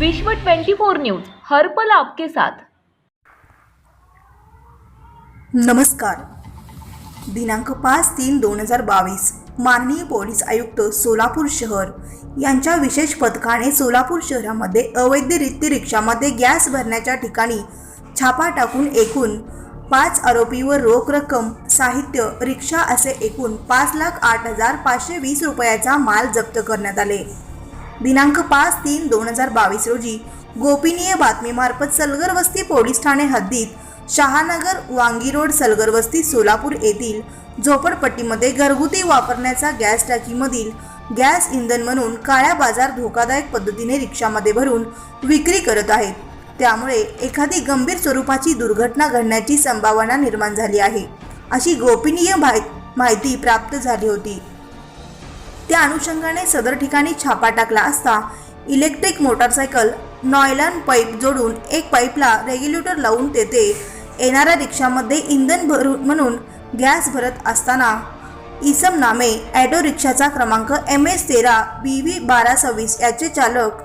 विश्व 24 न्यूज हर पल आपके साथ. नमस्कार. दिनांक पाच तीन दोन हजार बावीस माननीय पोलीस आयुक्त सोलापूर शहर यांच्या विशेष पथकाने सोलापूर शहरामध्ये अवैधरित्या रिक्षामध्ये गॅस भरण्याच्या ठिकाणी छापा टाकून एकूण पाच आरोपीवर रोख रक्कम साहित्य रिक्षा असे एकूण पाच लाख आठ हजार पाचशे वीस रुपयाचा माल जप्त करण्यात आले. दिनांक पाच तीन दोन हजार बावीस रोजी गोपनीय बातमीमार्फत सलगर वस्ती पोलीस ठाणे हद्दीत शहानगर वांगी रोड सलगर वस्ती सोलापूर येथील झोपडपट्टीमध्ये घरगुती वापरण्याचा गॅस टाकीमधील गॅस इंधन म्हणून काळ्या बाजार धोकादायक पद्धतीने रिक्षामध्ये भरून विक्री करत आहेत. त्यामुळे एखादी गंभीर स्वरूपाची दुर्घटना घडण्याची संभावना निर्माण झाली आहे. अशी गोपनीय माहिती प्राप्त झाली होती. त्या अनुषंगाने सदर ठिकाणी छापा टाकला असता इलेक्ट्रिक मोटारसायकल नॉयलन पाईप जोडून एक पाईपला रेग्युलेटर लावून तेथे येणाऱ्या रिक्षामध्ये इंधन भरून म्हणून गॅस भरत असताना इसम नामे ॲटो रिक्षाचा क्रमांक एम एस तेरा बी व्ही बारा सव्वीस याचे चालक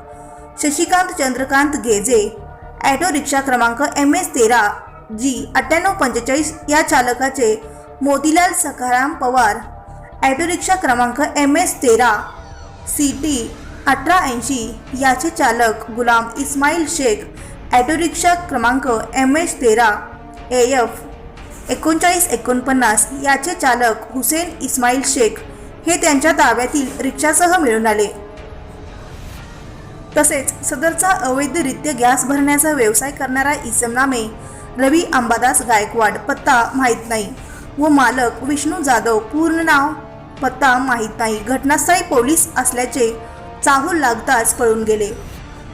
शशिकांत चंद्रकांत गेजे ॲटो रिक्षा क्रमांक एम एस तेरा जी अठ्ठ्याण्णव पंचेचाळीस या चालकाचे मोतीलाल सखाराम पवार ॲटो रिक्षा क्रमांक एम एस तेरा सी टी अठरा ऐंशी याचे चालक गुलाम इस्माईल शेख ॲटो रिक्षा क्रमांक एम एच तेरा ए एफ एकोणचाळीस एकोणपन्नास याचे चालक हुसेन इस्माईल शेख हे त्यांच्या ताब्यातील रिक्षासह मिळून आले. तसेच सदरचा अवैधरित्या गॅस भरण्याचा व्यवसाय करणारा इसम नामे रवी अंबादास गायकवाड पत्ता माहीत नाही व मालक विष्णू जाधव पूर्ण नाव पत्ता माहीत नाही. घटनास्थळी पोलीस असल्याचे चाहूल लागताच पळून गेले.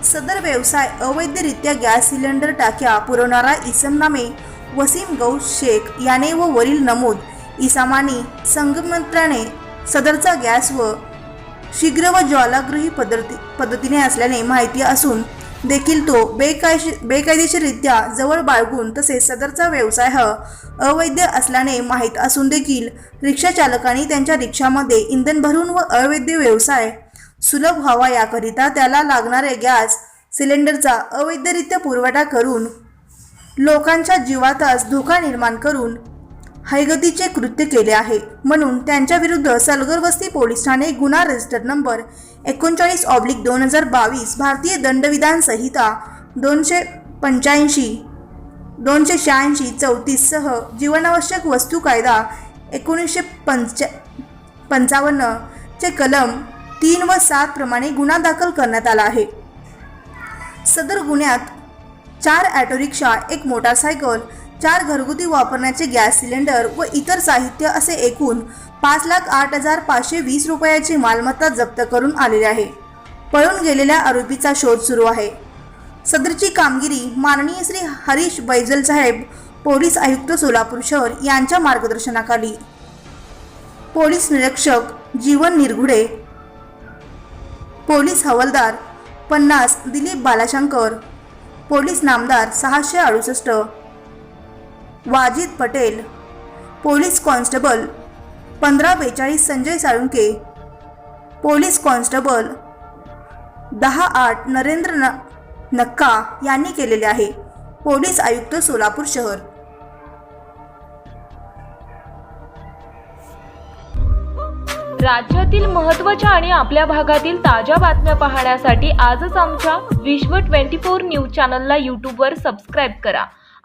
सदर व्यवसाय अवैधरित्या गॅस सिलेंडर टाक्या पुरवणारा इसम नामे वसीम गौस शेख याने व वरील नमूद इसामानी संगमंत्राने सदरचा गॅस व शीघ्र व ज्वालाग्रही पद्धती पद्धतीने असल्याने माहिती असून देखील तो बेकायशी बेकायदेशीररित्या जवळ बाळगून तसेच सदरचा व्यवसाय हा अवैध असल्याने माहीत असून देखील रिक्षा चालकांनी त्यांच्या रिक्षामध्ये इंधन भरून व अवैध व्यवसाय सुलभ व्हावा याकरिता त्याला लागणारे गॅस सिलेंडरचा अवैधरित्या पुरवठा करून लोकांच्या जीवातच धोका निर्माण करून हैगतीचे कृत्य केले आहे. म्हणून त्यांच्याविरुद्ध सलगर वस्ती पोलीस ठाणे गुन्हा रजिस्टर नंबर एकोणचाळीस ऑब्लिक दोन हजार बावीस भारतीय दंडविधान संहिता दोनशे पंच्याऐंशी दोनशे शहाऐंशी चौतीससह जीवनावश्यक वस्तू कायदा एकोणीसशे पंचा पंचावन्नचे कलम तीन व सात प्रमाणे गुन्हा दाखल करण्यात आला आहे. सदर गुन्ह्यात चार ॲटो रिक्षा एक मोटारसायकल चार घरगुती वापरण्याचे गॅस सिलेंडर व इतर साहित्य असे एकूण पाच लाख आठ हजार पाचशे वीस रुपयाची मालमत्ता जप्त करून आलेली आहे. पळून गेलेल्या आरोपीचा शोध सुरू आहे. सदरची कामगिरी माननीय श्री हरीश बैजल साहेब पोलीस आयुक्त सोलापूर शहर यांच्या मार्गदर्शनाखाली. पोलीस निरीक्षक जीवन निरगुडे पोलीस हवालदार पन्नास दिलीप बालाशंकर पोलीस नामदार सहाशे अडुसष्ट वाजिद पटेल पोलीस कॉन्स्टेबल पंधरा बेचाळीस संजय साळुंके पोलीस कॉन्स्टेबल दहा आठ नरेंद्र न नक्का यांनी केलेले आहे. पोलीस आयुक्त सोलापूर शहर. राज्यातील महत्त्वाच्या आणि आपल्या भागातील ताज्या बातम्या पाहण्यासाठी आजच आमच्या विश्व 24 न्यूज चॅनलला यूट्यूबवर सबस्क्राईब करा.